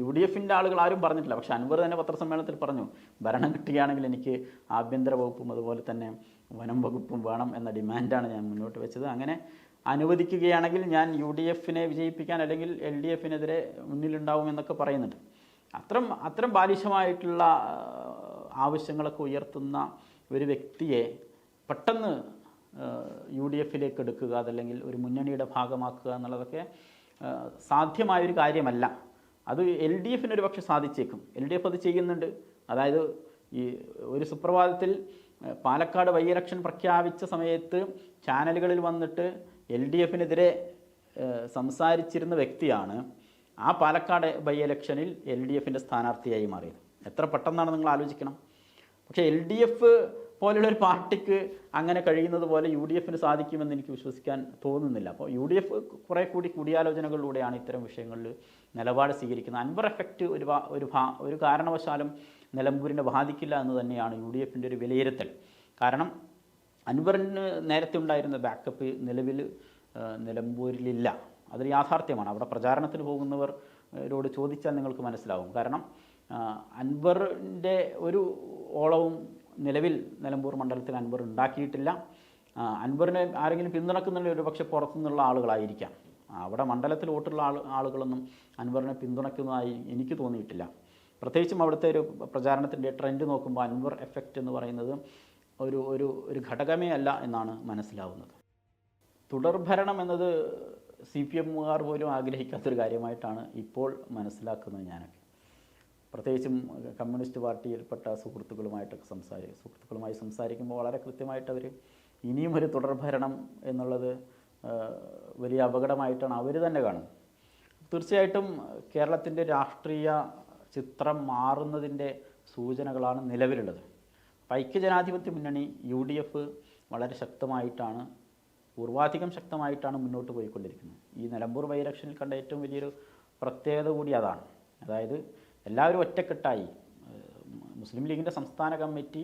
യു ഡി എഫിന്റെ ആളുകൾ ആരും പറഞ്ഞിട്ടില്ല. പക്ഷേ അൻവർ തന്നെ പത്രസമ്മേളനത്തിൽ പറഞ്ഞു ഭരണം കിട്ടുകയാണെങ്കിൽ എനിക്ക് ആഭ്യന്തര വകുപ്പും അതുപോലെ തന്നെ വനം വകുപ്പും വേണം എന്ന ഡിമാൻഡാണ് ഞാൻ മുന്നോട്ട് വെച്ചത്. അങ്ങനെ അനുവദിക്കുകയാണെങ്കിൽ ഞാൻ യു ഡി എഫിനെ വിജയിപ്പിക്കാൻ അല്ലെങ്കിൽ എൽ ഡി എഫിനെതിരെ മുന്നിലുണ്ടാവും എന്നൊക്കെ പറയുന്നുണ്ട്. അത്തരം അത്തരം ബാലിശമായിട്ടുള്ള ആവശ്യങ്ങളൊക്കെ ഉയർത്തുന്ന ഒരു വ്യക്തിയെ പെട്ടെന്ന് യു ഡി എഫിലേക്ക് എടുക്കുക അതല്ലെങ്കിൽ ഒരു മുന്നണിയുടെ ഭാഗമാക്കുക എന്നുള്ളതൊക്കെ സാധ്യമായൊരു കാര്യമല്ല. അത് എൽ ഡി എഫിന് ഒരു പക്ഷേ സാധിച്ചേക്കും. എൽ ഡി എഫ് അത് ചെയ്യുന്നുണ്ട്. അതായത് ഈ ഒരു സുപ്രഭാതത്തിൽ പാലക്കാട് വൈ ഇലക്ഷൻ പ്രഖ്യാപിച്ച സമയത്ത് ചാനലുകളിൽ വന്നിട്ട് എൽ ഡി എഫിനെതിരെ സംസാരിച്ചിരുന്ന വ്യക്തിയാണ് ആ പാലക്കാട് ബൈ ഇലക്ഷനിൽ എൽ ഡി എഫിന്റെ സ്ഥാനാർത്ഥിയായി മാറിയത്. എത്ര പെട്ടെന്നാണ് നിങ്ങൾ ആലോചിക്കണം. പക്ഷേ എൽ ഡി എഫ് പോലെയുള്ളൊരു ഒരു പാർട്ടിക്ക് അങ്ങനെ കഴിയുന്നത് പോലെ യു ഡി എഫിന് സാധിക്കുമെന്ന് എനിക്ക് വിശ്വസിക്കാൻ തോന്നുന്നില്ല. അപ്പോൾ യു ഡി എഫ് കുറേ കൂടി കൂടിയാലോചനകളിലൂടെയാണ് ഇത്തരം വിഷയങ്ങളിൽ നിലപാട് സ്വീകരിക്കുന്നത്. അൻവർ എഫക്റ്റ് ഒരു ഒരു ഒരു കാരണവശാലും നിലമ്പൂരിനെ ബാധിക്കില്ല എന്ന് തന്നെയാണ് യു ഡി എഫിന്റെ ഒരു വിലയിരുത്തൽ. കാരണം അൻവറിന് നേരത്തെ ഉണ്ടായിരുന്ന ബാക്കപ്പ് നിലവിൽ നിലമ്പൂരിലില്ല. അതൊരു യാഥാർത്ഥ്യമാണ്. അവിടെ പ്രചാരണത്തിന് പോകുന്നവരോട് ചോദിച്ചാൽ നിങ്ങൾക്ക് മനസ്സിലാവും. കാരണം അൻവറിന്റെ ഒരു ഓളവും നിലവിൽ നിലമ്പൂർ മണ്ഡലത്തിൽ അൻവർ ഉണ്ടാക്കിയിട്ടില്ല. അൻവറിനെ ആരെങ്കിലും പിന്തുണക്കുന്നുണ്ടെങ്കിൽ ഒരു പക്ഷേ പുറത്തുനിന്നുള്ള ആളുകളായിരിക്കാം. അവിടെ മണ്ഡലത്തിൽ വോട്ടുള്ള ആൾ ആളുകളൊന്നും അൻവറിനെ പിന്തുണക്കുന്നതായി എനിക്ക് തോന്നിയിട്ടില്ല. പ്രത്യേകിച്ചും അവിടുത്തെ ഒരു പ്രചാരണത്തിന്റെ ട്രെൻഡ് നോക്കുമ്പോൾ അൻവർ എഫക്റ്റ് എന്ന് പറയുന്നത് ഒരു ഒരു ഒരു ഘടകമേ അല്ല എന്നാണ് മനസ്സിലാവുന്നത്. തുടർഭരണം എന്നത് സി പി എമ്മുകാർ പോലും ആഗ്രഹിക്കാത്തൊരു കാര്യമായിട്ടാണ് ഇപ്പോൾ മനസ്സിലാക്കുന്നത് ഞാനൊക്കെ. പ്രത്യേകിച്ചും കമ്മ്യൂണിസ്റ്റ് പാർട്ടിയിൽപ്പെട്ട സുഹൃത്തുക്കളുമായിട്ടൊക്കെ സംസാരി സുഹൃത്തുക്കളുമായി സംസാരിക്കുമ്പോൾ വളരെ കൃത്യമായിട്ട് അവർ ഇനിയും ഒരു തുടർഭരണം എന്നുള്ളത് വലിയ അപകടമായിട്ടാണ് അവർ തന്നെ കാണുന്നത്. തീർച്ചയായിട്ടും കേരളത്തിന്റെ രാഷ്ട്രീയ ചിത്രം മാറുന്നതിന്റെ സൂചനകളാണ് നിലവിലുള്ളത്. അപ്പോൾ ഐക്യജനാധിപത്യ മുന്നണി യു ഡി എഫ് വളരെ ശക്തമായിട്ടാണ് പൂർവാധികം ശക്തമായിട്ടാണ് മുന്നോട്ട് പോയിക്കൊണ്ടിരിക്കുന്നത്. ഈ നിലമ്പൂർ ബൈ ഇലക്ഷനിൽ കണ്ട ഏറ്റവും വലിയൊരു പ്രത്യേകത കൂടി അതാണ്. അതായത് എല്ലാവരും ഒറ്റക്കെട്ടായി. മുസ്ലിം ലീഗിന്റെ സംസ്ഥാന കമ്മിറ്റി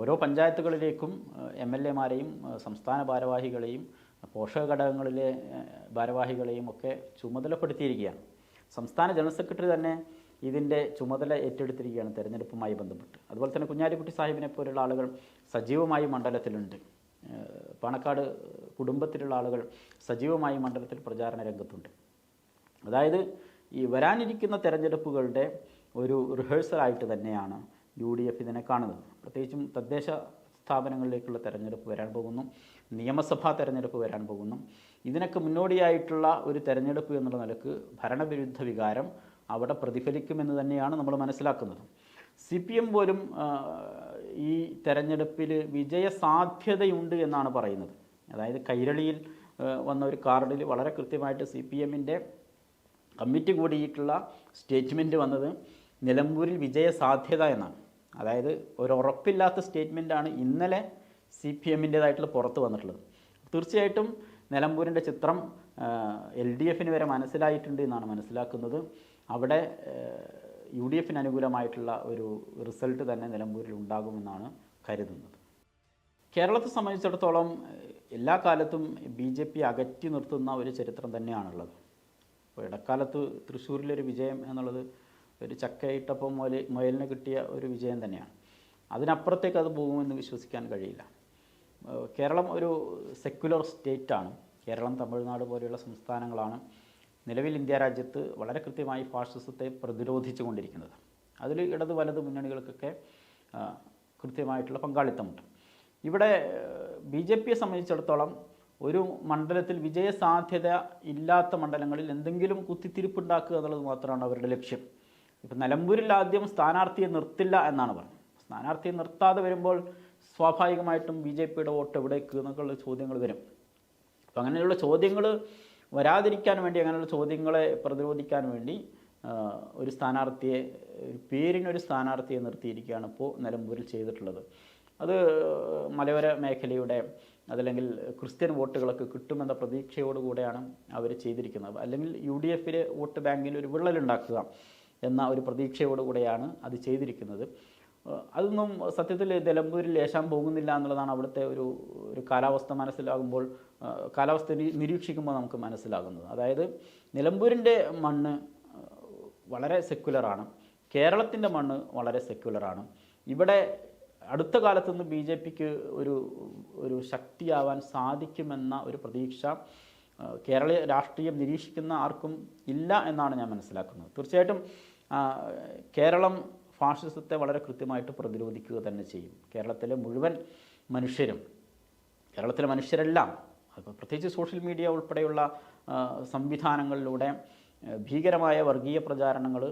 ഓരോ പഞ്ചായത്തുകളിലേക്കും എം എൽ എമാരെയും സംസ്ഥാന ഭാരവാഹികളെയും പോഷക ഘടകങ്ങളിലെ ഭാരവാഹികളെയും ഒക്കെ ചുമതലപ്പെടുത്തിയിരിക്കുകയാണ്. സംസ്ഥാന ജനറൽ സെക്രട്ടറി തന്നെ ഇതിന്റെ ചുമതല ഏറ്റെടുത്തിരിക്കുകയാണ് തെരഞ്ഞെടുപ്പുമായി ബന്ധപ്പെട്ട്. അതുപോലെ തന്നെ കുഞ്ഞാലിക്കുട്ടി സാഹിബിനെ പോലുള്ള ആളുകൾ സജീവമായി മണ്ഡലത്തിലുണ്ട്. പാണക്കാട് കുടുംബത്തിലുള്ള ആളുകൾ സജീവമായി മണ്ഡലത്തിൽ പ്രചാരണ രംഗത്തുണ്ട്. അതായത് ഈ വരാനിരിക്കുന്ന തെരഞ്ഞെടുപ്പുകളുടെ ഒരു റിഹേഴ്സലായിട്ട് തന്നെയാണ് യു ഡി എഫ് ഇതിനെ കാണുന്നത്. പ്രത്യേകിച്ചും തദ്ദേശ സ്ഥാപനങ്ങളിലേക്കുള്ള തെരഞ്ഞെടുപ്പ് വരാൻ പോകുന്നു നിയമസഭാ തെരഞ്ഞെടുപ്പ് വരാൻ പോകുന്നു. ഇതിനൊക്കെ മുന്നോടിയായിട്ടുള്ള ഒരു തെരഞ്ഞെടുപ്പ് എന്നുള്ള നിലയ്ക്ക് ഭരണവിരുദ്ധ വികാരം അവിടെ പ്രതിഫലിക്കുമെന്ന് തന്നെയാണ് നമ്മൾ മനസ്സിലാക്കുന്നത്. സി പി എം പോലും ഈ തെരഞ്ഞെടുപ്പിൽ വിജയ സാധ്യതയുണ്ട് എന്നാണ് പറയുന്നത്. അതായത് കൈരളിയിൽ വന്ന ഒരു കാർഡിൽ വളരെ കൃത്യമായിട്ട് സി പി എമ്മിന്റെ കമ്മിറ്റി കൂടിയിട്ടുള്ള സ്റ്റേറ്റ്മെന്റ് വന്നത് നിലമ്പൂരിൽ വിജയ സാധ്യത എന്നാണ്. അതായത് ഒരു ഉറപ്പില്ലാത്ത സ്റ്റേറ്റ്മെന്റാണ് ഇന്നലെ സി പി എമ്മിന്റേതായിട്ടുള്ള പുറത്ത് വന്നിട്ടുള്ളത്. തീർച്ചയായിട്ടും നിലമ്പൂരിന്റെ ചിത്രം എൽ ഡി എഫിന് വരെ മനസ്സിലായിട്ടുണ്ട് എന്നാണ് മനസ്സിലാക്കുന്നത്. അവിടെ യു ഡി എഫിന് അനുകൂലമായിട്ടുള്ള ഒരു റിസൾട്ട് തന്നെ നിലമ്പൂരിൽ ഉണ്ടാകുമെന്നാണ് കരുതുന്നത്. കേരളത്തെ സംബന്ധിച്ചിടത്തോളം എല്ലാ കാലത്തും ബി ജെ പി അകറ്റി നിർത്തുന്ന ഒരു ചരിത്രം തന്നെയാണുള്ളത്. ഇപ്പോൾ ഇടക്കാലത്ത് തൃശ്ശൂരിലൊരു വിജയം എന്നുള്ളത് ഒരു ചക്കയിട്ടപ്പം മുതൽ മുയലിന് കിട്ടിയ ഒരു വിജയം തന്നെയാണ്. അതിനപ്പുറത്തേക്ക് അത് പോകുമെന്ന് വിശ്വസിക്കാൻ കഴിയില്ല. കേരളം ഒരു സെക്യുലർ സ്റ്റേറ്റാണ്. കേരളം തമിഴ്നാട് പോലെയുള്ള സംസ്ഥാനങ്ങളാണ്. നിലവിൽ ഇന്ത്യ രാജ്യത്ത് വളരെ കൃത്യമായി ഫാഷിസത്തെ പ്രതിരോധിച്ചു കൊണ്ടിരിക്കുന്നത്. അതിൽ ഇടത് വലത് മുന്നണികൾക്കൊക്കെ കൃത്യമായിട്ടുള്ള പങ്കാളിത്തമുണ്ട്. ഇവിടെ ബി ജെ പിയെ സംബന്ധിച്ചിടത്തോളം ഒരു മണ്ഡലത്തിൽ വിജയസാധ്യത ഇല്ലാത്ത മണ്ഡലങ്ങളിൽ എന്തെങ്കിലും കുത്തിത്തിരിപ്പുണ്ടാക്കുക എന്നുള്ളത് മാത്രമാണ് അവരുടെ ലക്ഷ്യം. ഇപ്പം നിലമ്പൂരിൽ ആദ്യം സ്ഥാനാർത്ഥിയെ നിർത്തില്ല എന്നാണ് പറഞ്ഞത്. സ്ഥാനാർത്ഥിയെ നിർത്താതെ വരുമ്പോൾ സ്വാഭാവികമായിട്ടും ബി ജെ പിയുടെ വോട്ട് എവിടേക്ക് എന്നൊക്കെയുള്ള ചോദ്യങ്ങൾ വരും. അപ്പം അങ്ങനെയുള്ള ചോദ്യങ്ങൾ വരാതിരിക്കാൻ വേണ്ടി അങ്ങനെയുള്ള ചോദ്യങ്ങളെ പ്രതിരോധിക്കാൻ വേണ്ടി ഒരു സ്ഥാനാർത്ഥിയെ പേരിനൊരു സ്ഥാനാർത്ഥിയെ നിർത്തിയിരിക്കുകയാണ് ഇപ്പോൾ നിലമ്പൂരിൽ ചെയ്തിട്ടുള്ളത്. അത് മലയോര മേഖലയുടെ അതല്ലെങ്കിൽ ക്രിസ്ത്യൻ വോട്ടുകളൊക്കെ കിട്ടുമെന്ന പ്രതീക്ഷയോടുകൂടെയാണ് അവർ ചെയ്തിരിക്കുന്നത്. അല്ലെങ്കിൽ യു ഡി എഫിലെ വോട്ട് ബാങ്കിൽ ഒരു വിള്ളലുണ്ടാക്കുക എന്ന ഒരു പ്രതീക്ഷയോടുകൂടെയാണ് അത് ചെയ്തിരിക്കുന്നത്. അതൊന്നും സത്യത്തിൽ നിലമ്പൂരിൽ ലേശാൻ പോകുന്നില്ല എന്നുള്ളതാണ് അവിടുത്തെ ഒരു ഒരു കാലാവസ്ഥ മനസ്സിലാകുമ്പോൾ കാലാവസ്ഥ നിരീക്ഷിക്കുമ്പോൾ നമുക്ക് മനസ്സിലാകുന്നത്. അതായത് നിലമ്പൂരിന്റെ മണ്ണ് വളരെ സെക്യുലറാണ് കേരളത്തിന്റെ മണ്ണ് വളരെ സെക്യുലറാണ് ഇവിടെ അടുത്ത കാലത്തൊന്നും ബി ജെ പിക്ക് ഒരു ഒരു ശക്തിയാവാൻ സാധിക്കുമെന്ന ഒരു പ്രതീക്ഷ കേരള രാഷ്ട്രീയം നിരീക്ഷിക്കുന്ന ആർക്കും ഇല്ല എന്നാണ് ഞാൻ മനസ്സിലാക്കുന്നത്. തീർച്ചയായിട്ടും കേരളം ഫാഷിസത്തെ വളരെ കൃത്യമായിട്ട് പ്രതിരോധിക്കുക തന്നെ ചെയ്യും. കേരളത്തിലെ മുഴുവൻ മനുഷ്യരും കേരളത്തിലെ മനുഷ്യരെല്ലാം അപ്പോൾ പ്രത്യേകിച്ച് സോഷ്യൽ മീഡിയ ഉൾപ്പെടെയുള്ള സംവിധാനങ്ങളിലൂടെ ഭീകരമായ വർഗീയ പ്രചാരണങ്ങൾ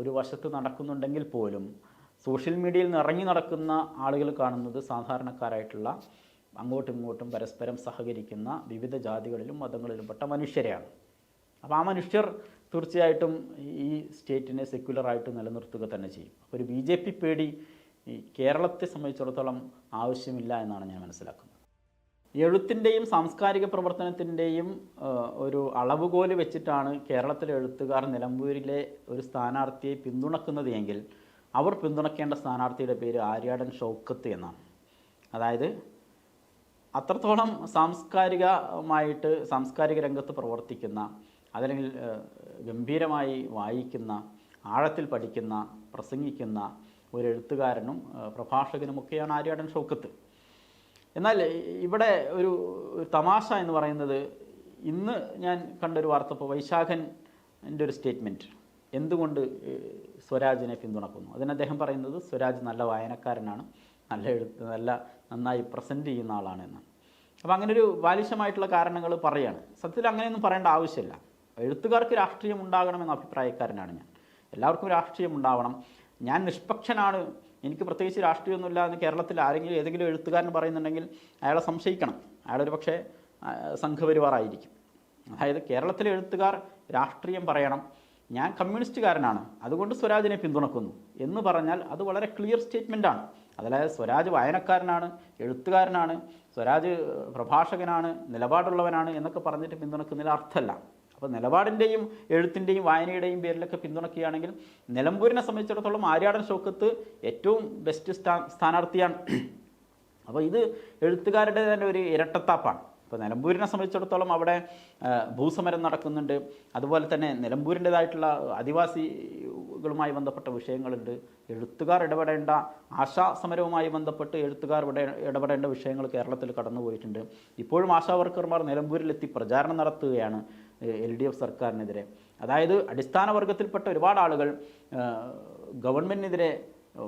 ഒരു വശത്ത് നടക്കുന്നുണ്ടെങ്കിൽ പോലും സോഷ്യൽ മീഡിയയിൽ നിറങ്ങി നടക്കുന്ന ആളുകൾ കാണുന്നത് സാധാരണക്കാരായിട്ടുള്ള അങ്ങോട്ടും ഇങ്ങോട്ടും പരസ്പരം സഹകരിക്കുന്ന വിവിധ ജാതികളിലും മതങ്ങളിലുംപ്പെട്ട മനുഷ്യരെയാണ്. അപ്പോൾ ആ മനുഷ്യർ തീർച്ചയായിട്ടും ഈ സ്റ്റേറ്റിനെ സെക്യുലറായിട്ട് നിലനിർത്തുക തന്നെ ചെയ്യും. അപ്പോൾ ഒരു ബി ജെ പി പേടി കേരളത്തെ സംബന്ധിച്ചിടത്തോളം ആവശ്യമില്ല എന്നാണ് ഞാൻ മനസ്സിലാക്കുന്നത്. എഴുത്തിന്റെയും സാംസ്കാരിക പ്രവർത്തനത്തിന്റെയും ഒരു അളവുകോൽ വെച്ചിട്ടാണ് കേരളത്തിലെ എഴുത്തുകാർ നിലമ്പൂരിലെ ഒരു സ്ഥാനാർത്ഥിയെ പിന്തുണക്കുന്നത് എങ്കിൽ അവർ പിന്തുണക്കേണ്ട സ്ഥാനാർത്ഥിയുടെ പേര് ആര്യാടൻ ഷൗക്കത്ത് എന്നാണ്. അതായത് അത്രത്തോളം സാംസ്കാരികമായിട്ട് സാംസ്കാരിക രംഗത്ത് പ്രവർത്തിക്കുന്ന അതല്ലെങ്കിൽ ഗംഭീരമായി വായിക്കുന്ന ആഴത്തിൽ പഠിക്കുന്ന പ്രസംഗിക്കുന്ന ഒരു എഴുത്തുകാരനും പ്രഭാഷകനുമൊക്കെയാണ് ആര്യാടൻ ഷൗക്കത്ത്. എന്നാൽ ഇവിടെ ഒരു തമാശ എന്ന് പറയുന്നത് ഇന്ന് ഞാൻ കണ്ടൊരു വാർത്ത ഇപ്പോൾ വൈശാഖന്റെ ഒരു സ്റ്റേറ്റ്മെന്റ് എന്തുകൊണ്ട് സ്വരാജിനെ പിന്തുണക്കുന്നു? അതിന് അദ്ദേഹം പറയുന്നത് സ്വരാജ് നല്ല വായനക്കാരനാണ് നല്ല എഴുത്ത് നല്ല നന്നായി പ്രസന്റ് ചെയ്യുന്ന ആളാണെന്ന്. അപ്പോൾ അങ്ങനെ ഒരു ബാലിശമായിട്ടുള്ള കാരണങ്ങൾ പറയുകയാണ്. സത്യത്തിൽ അങ്ങനെയൊന്നും പറയേണ്ട ആവശ്യമില്ല. എഴുത്തുകാർക്ക് രാഷ്ട്രീയം ഉണ്ടാകണമെന്ന അഭിപ്രായക്കാരനാണ് ഞാൻ. എല്ലാവർക്കും രാഷ്ട്രീയം ഉണ്ടാവണം. ഞാൻ നിഷ്പക്ഷനാണ് എനിക്ക് പ്രത്യേകിച്ച് രാഷ്ട്രീയമൊന്നുമില്ല എന്ന് കേരളത്തിൽ ആരെങ്കിലും ഏതെങ്കിലും എഴുത്തുകാരൻ പറയുന്നുണ്ടെങ്കിൽ അയാളെ സംശയിക്കണം. അയാളൊരു പക്ഷേ സംഘപരിവാറായിരിക്കും. അതായത് കേരളത്തിലെ എഴുത്തുകാർ രാഷ്ട്രീയം പറയണം. ഞാൻ കമ്മ്യൂണിസ്റ്റുകാരനാണ്. അതുകൊണ്ട് സ്വരാജിനെ പിന്തുണക്കുന്നു. എന്ന് പറഞ്ഞാൽ അത് വളരെ ക്ലിയർ സ്റ്റേറ്റ്മെന്റാണ് അതായത് സ്വരാജ് വായനക്കാരനാണ് എഴുത്തുകാരനാണ് സ്വരാജ് പ്രഭാഷകനാണ് നിലപാടുള്ളവനാണ് എന്നൊക്കെ പറഞ്ഞിട്ട് പിന്തുണക്കുന്നതിൽ അർത്ഥമല്ല. അപ്പോൾ നിലപാടിന്റെയും എഴുത്തിന്റെയും വായനയുടെയും പേരിലൊക്കെ പിന്തുണയ്ക്കുകയാണെങ്കിൽ നിലമ്പൂരിനെ സംബന്ധിച്ചിടത്തോളം ആര്യാടൻ ഷോക്കത്ത് ഏറ്റവും ബെസ്റ്റ് സ്ഥാ സ്ഥാനാർത്ഥിയാണ്. അപ്പോൾ ഇത് എഴുത്തുകാരുടെ തന്നെ ഒരു ഇരട്ടത്താപ്പാണ്. ഇപ്പോൾ നിലമ്പൂരിനെ സംബന്ധിച്ചിടത്തോളം അവിടെ ഭൂസമരം നടക്കുന്നുണ്ട്. അതുപോലെ തന്നെ നിലമ്പൂരിന്റെതായിട്ടുള്ള ആദിവാസികളുമായി ബന്ധപ്പെട്ട വിഷയങ്ങളുണ്ട്. എഴുത്തുകാർ ഇടപെടേണ്ട ആശാ സമരവുമായി ബന്ധപ്പെട്ട് എഴുത്തുകാർ ഇവിടെ ഇടപെടേണ്ട വിഷയങ്ങൾ കേരളത്തിൽ കടന്നുപോയിട്ടുണ്ട്. ഇപ്പോഴും ആശാ വർക്കർമാർ നിലമ്പൂരിലെത്തി പ്രചാരണം നടത്തുകയാണ് എൽ ഡി എഫ് സർക്കാരിനെതിരെ. അതായത് അടിസ്ഥാന വർഗത്തിൽപ്പെട്ട ഒരുപാട് ആളുകൾ ഗവൺമെന്റിനെതിരെ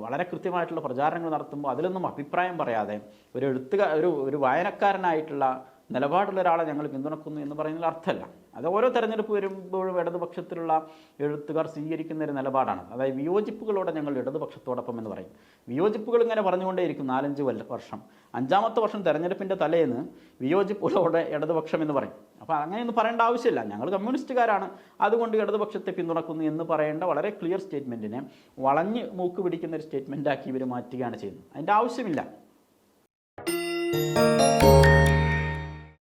വളരെ കൃത്യമായിട്ടുള്ള പ്രചാരണങ്ങൾ നടത്തുമ്പോൾ അതിലൊന്നും അഭിപ്രായം പറയാതെ ഒരു എഴുത്തുകാർ ഒരു ഒരു വായനക്കാരനായിട്ടുള്ള നിലപാടുള്ള ഒരാളെ ഞങ്ങൾ പിന്തുണക്കുന്നു എന്ന് പറയുന്നതിൽ അർത്ഥമല്ല. അത് ഓരോ തെരഞ്ഞെടുപ്പ് വരുമ്പോഴും ഇടതുപക്ഷത്തിലുള്ള എഴുത്തുകാർ സ്വീകരിക്കുന്ന ഒരു നിലപാടാണ്. അതായത് വിയോജിപ്പുകളോടെ ഞങ്ങൾ ഇടതുപക്ഷത്തോടൊപ്പം എന്ന് പറയും. വിയോജിപ്പുകൾ ഇങ്ങനെ പറഞ്ഞുകൊണ്ടേയിരിക്കും നാലഞ്ച് വർഷം. അഞ്ചാമത്തെ വർഷം തെരഞ്ഞെടുപ്പിന്റെ തലേന്ന് വിയോജിപ്പുകളോടെ ഇടതുപക്ഷം എന്ന് പറയും. അപ്പോൾ അങ്ങനെയൊന്നും പറയേണ്ട ആവശ്യമില്ല. ഞങ്ങൾ കമ്മ്യൂണിസ്റ്റുകാരാണ്. അതുകൊണ്ട് ഇടതുപക്ഷത്തെ പിന്തുണക്കുന്നു എന്ന് പറയേണ്ട വളരെ ക്ലിയർ സ്റ്റേറ്റ്മെന്റിനെ വളഞ്ഞ് മൂക്ക് പിടിക്കുന്ന ഒരു സ്റ്റേറ്റ്മെന്റാക്കി ഇവർ മാറ്റുകയാണ് ചെയ്യുന്നത്. അതിന്റെ ആവശ്യമില്ല.